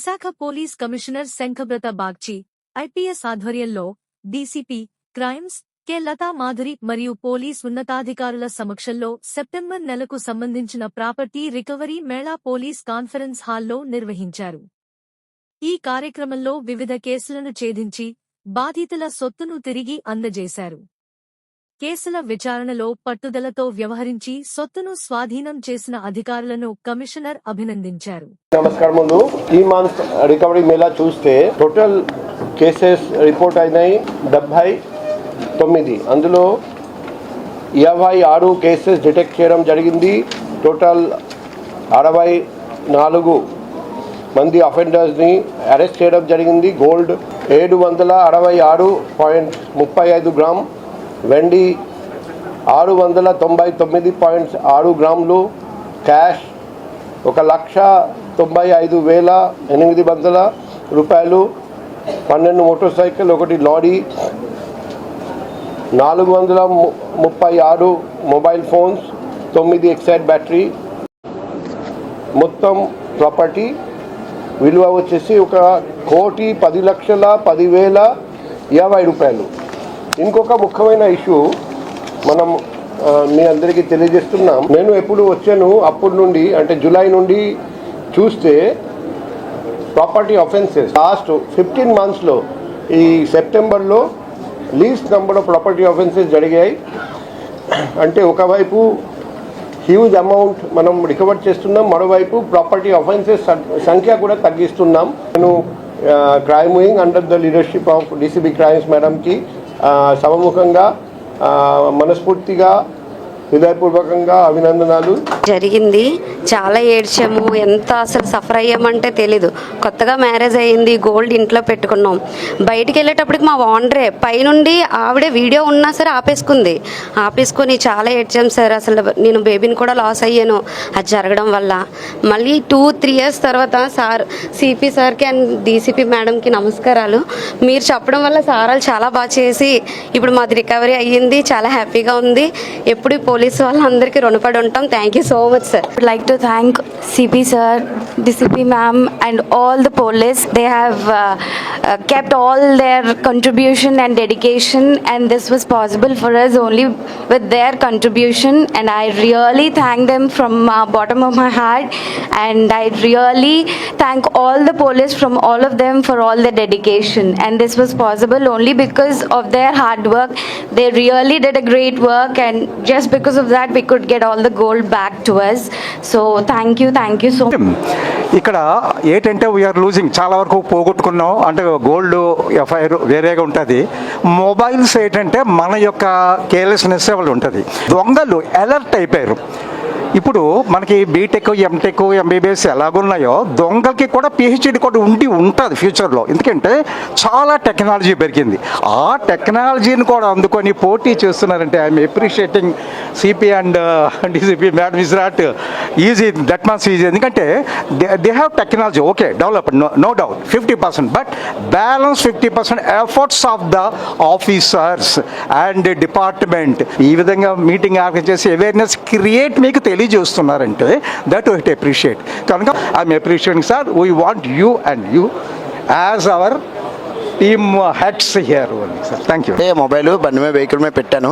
Visakha police commissioner Shankhabrata Bagchi IPS ఆధ్వర్యంలో DCP crimes K. Latha Madhuri మరియు police ఉన్నతాధికారుల సమక్షంలో సెప్టెంబర్ నెలకు సంబంధించిన property recovery Mela police conference హాల్లో నిర్వహించారు. ఈ కార్యక్రమంలో వివిధ కేసులను ఛేదించి బాధితుల సొత్తును తిరిగి అందజేశారు. కేసుల విచారణలో పట్టుదలతో వ్యవహరించి సొత్తును స్వాధీనం చేసిన అధికారులను కమిషనర్ అభినందించారు. నమస్కారములు ఈ మంత్ రికవరీ మేళా చూస్తే టోటల్ కేసెస్ రిపోర్ట్ అయినాయి డెబ్బై తొమ్మిది. అందులో ఇరవై ఆరు కేసెస్ డిటెక్ట్ చేయడం జరిగింది. టోటల్ అరవై నాలుగు మంది అఫెండర్స్ని అరెస్ట్ చేయడం జరిగింది. గోల్డ్ ఏడు వందల అరవై ఆరు పాయింట్ ముప్పై ఐదు గ్రామ్ వెండి ఆరు వందల తొంభై తొమ్మిది పాయింట్ ఆరు గ్రాములు క్యాష్ ఒక లక్ష తొంభై ఐదు వేల ఎనిమిది వందల రూపాయలు పన్నెండు మోటార్ సైకిల్ ఒకటి లారీ నాలుగు వందల ము- ముప్పై ఆరు మొబైల్ ఫోన్స్ తొమ్మిది ఎక్సైడ్ బ్యాటరీ. మొత్తం ప్రాపర్టీ విలువ వచ్చేసి ఒక కోటి పది లక్షల పదివేల యాభై రూపాయలు. ఇంకొక ముఖ్యమైన ఇష్యూ మనం మీ అందరికీ తెలియజేస్తున్నాం. నేను ఎప్పుడు వచ్చాను అప్పటి నుండి అంటే జూలై నుండి చూస్తే ప్రాపర్టీ అఫెన్సెస్ లాస్ట్ ఫిఫ్టీన్ మంత్స్లో ఈ సెప్టెంబర్లో least number of property offences జరిగాయి. అంటే ఒకవైపు హ్యూజ్ అమౌంట్ మనం రికవర్ చేస్తున్నాం మరోవైపు ప్రాపర్టీ అఫెన్సెస్ సంఖ్య కూడా తగ్గిస్తున్నాం. నేను crime wing under the leadership of DCB crimes మేడంకి సమముఖంగా మనస్ఫూర్తిగా హృదయపూర్వకంగా అభినందనాలు. జరిగింది. చాలా ఏడ్చాము. ఎంత అసలు సఫర్ అయ్యామంటే తెలీదు. కొత్తగా మ్యారేజ్ అయ్యింది. గోల్డ్ ఇంట్లో పెట్టుకున్నాం. బయటికి వెళ్ళేటప్పటికి మా ఓనరే పైనుండి ఆవిడే వీడియో ఉన్నా సరే ఆపేసుకుంది. ఆపేసుకొని చాలా ఏడ్చాం సార్. అసలు నేను బేబీని కూడా లాస్ అయ్యాను. అది జరగడం వల్ల. మళ్ళీ టూ త్రీ ఇయర్స్ తర్వాత సార్ సిపి సార్కి అండ్ డీసీపీ మేడంకి నమస్కారాలు. మీరు చెప్పడం వల్ల సారాలు చాలా బాగా చేసి ఇప్పుడు మాది రికవరీ అయ్యింది. చాలా హ్యాపీగా ఉంది. ఎప్పుడు ఈ పోలీసు వాళ్ళందరికీ రుణపడి ఉంటాం thank you so much sir would like to thank CP sir, DCP ma'am, and all the police. They have uh, uh, kept all their contribution and dedication, and this was possible for us only with their contribution. And I really thank them from uh, bottom of my heart, and I really thank all the police from all of them for all their dedication. And this was possible only because of their hard work. They really did a great work, because of that we could get all the gold back to us so thank you thank you so ఇక్కడ ఏంటంటే we are losing చాలా వరకు పోగొట్టుకున్నాం. అంటే gold FIR వేరేగా ఉంటుంది. Mobiles ఏంటంటే మన యొక్క కేర్లెస్నెస్ వాళ్ళు ఉంటుంది. దొంగలు అలర్ట్ అయిపోయారు. ఇప్పుడు మనకి బీటెక్ ఎంటెక్ ఎంబీబీఎస్ ఎలాగున్నాయో దొంగలకి కూడా పిహెచ్డి కూడా ఉండి ఉంటుంది ఫ్యూచర్లో ఎందుకంటే చాలా టెక్నాలజీ పెరిగింది. ఆ టెక్నాలజీని కూడా అందుకొని పోటీ చేస్తున్నారంటే I'm appreciating CP and DCP madam is not easy that means easy ఎందుకంటే they they have technology okay develop no doubt fifty percent but balance fifty percent efforts of the officers and department ఈ విధంగా meeting organise చేసి awareness create మీకు తెలియజేస్తున్నారంటే that it appreciate కనుక I'm appreciating sir we want you and you as our team heads here sir thank you అంటే mobile బండి మీద vehicle మీద పెట్టాను.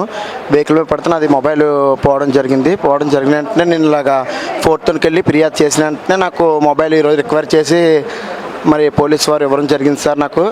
వెహికల్ మీద పెడితే అది మొబైల్ పోవడం జరిగింది. పోవడం జరిగిన వెంటనే నేను ఇలాగా ఫోర్త్కి వెళ్ళి ఫిర్యాదు చేసిన వెంటనే నాకు మొబైల్ ఈరోజు రిక్వైర్ చేసి మరి పోలీస్ వారు ఇవ్వడం జరిగింది సార్ నాకు.